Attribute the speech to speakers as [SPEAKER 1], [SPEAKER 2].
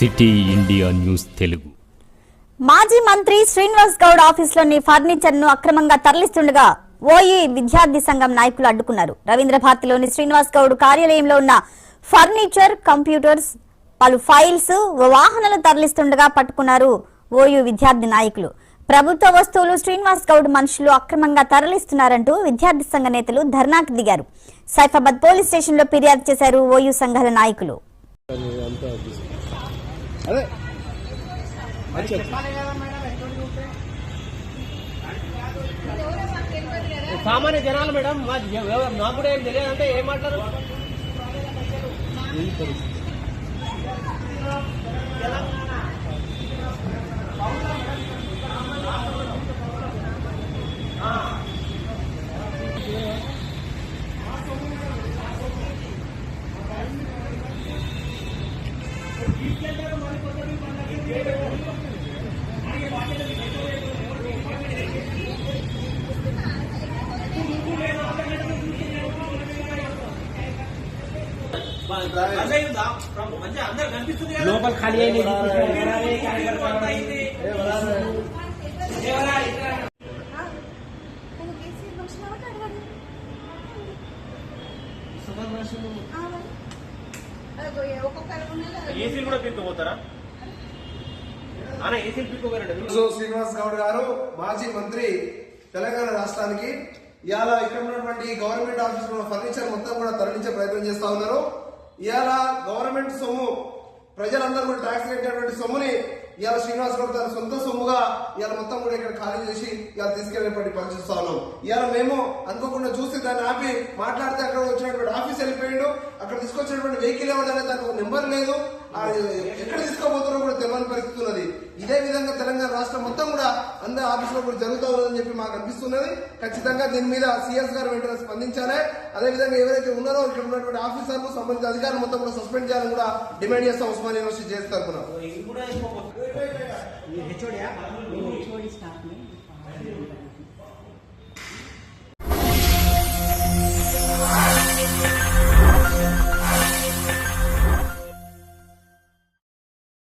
[SPEAKER 1] City India news Telugu.
[SPEAKER 2] మాజీ మంత్రి శ్రీనివాస్ గౌడ్ ఆఫీసులోని ఫర్నిచర్ను అక్రమంగా తరలిస్తుండగా ఓఈ విద్యార్థి సంఘం నాయకులు అడ్డుకున్నారు. రవీంద్ర భారతిలోని శ్రీనివాస్ గౌడ్ కార్యాలయంలో ఉన్న ఫర్నిచర్ కంప్యూటర్స్ పలు ఫైల్స్ వాహనాలు తరలిస్తుండగా పట్టుకున్నారు ఓయూ విద్యార్థి నాయకులు. ప్రభుత్వ వస్తువులు శ్రీనివాస్ గౌడ్ మనుషులు అక్రమంగా తరలిస్తున్నారంటూ విద్యార్థి సంఘ నేతలు ధర్నాకు దిగారు. సైఫాబాద్ పోలీస్ స్టేషన్లో ఫిర్యాదు చేశారు ఓయూ సంఘాల నాయకులు.
[SPEAKER 3] అదే.
[SPEAKER 4] సామాన్య జనాలు మేడం మా నాకు కూడా ఏం తెలియదు అంటే ఏం మాట్లాడరు లోపల ఖాళీ అయింది ఏసీలు కూడా పీక్కపోతారా
[SPEAKER 3] శ్రీనివాస్ గౌడ్ గారు మాజీ మంత్రి తెలంగాణ రాష్ట్రానికి ఇవాళ ఇక్కడ ఉన్నటువంటి గవర్నమెంట్ ఆఫీస్లో ఫర్నిచర్ మొత్తం కూడా తరలించే ప్రయత్నం చేస్తా ఉన్నారు. ఇవాళ గవర్నమెంట్ సొమ్ము ప్రజలందరూ కూడా ట్యాక్స్ కట్టేటువంటి సొమ్ముని ఇవాళ శ్రీనివాస్ గౌడ్ తన సొంత సొమ్ముగా ఇవాళ మొత్తం కూడా ఇక్కడ ఖాళీ చేసి ఇవాళ తీసుకెళ్ళేటువంటి పరిస్థితి ఉన్నాం. ఇవాళ మేము అనుకోకుండా చూసి దాన్ని ఆపి మాట్లాడితే అక్కడ వచ్చినటువంటి ఆఫీస్ వెళ్ళిపోయిండు. అక్కడ తీసుకొచ్చినటువంటి వెహికల్ ఎవరైనా దానికి ఒక నెంబర్ లేదు. ఎక్కడ తీసుకోబోతున్నారో కూడా తెలియని పరిస్థితి ఉన్నది. ఇదే విధంగా తెలంగాణ రాష్ట్రం మొత్తం కూడా అందరి ఆఫీసులో కూడా జరుగుతూ ఉన్నదని చెప్పి మాకు అనిపిస్తున్నది. ఖచ్చితంగా దీని మీద సీఎస్ గారు వెంటనే స్పందించాలి. అదే విధంగా ఎవరైతే ఉన్నారో ఇక్కడ ఉన్నటువంటి ఆఫీసర్లు సంబంధిత అధికారులు మొత్తం కూడా సస్పెండ్ చేయాలని కూడా డిమాండ్ చేస్తాం ఉస్మాన్ యూనివర్సిటీ చేసి తరఫున.
[SPEAKER 5] హెచ్ఓడి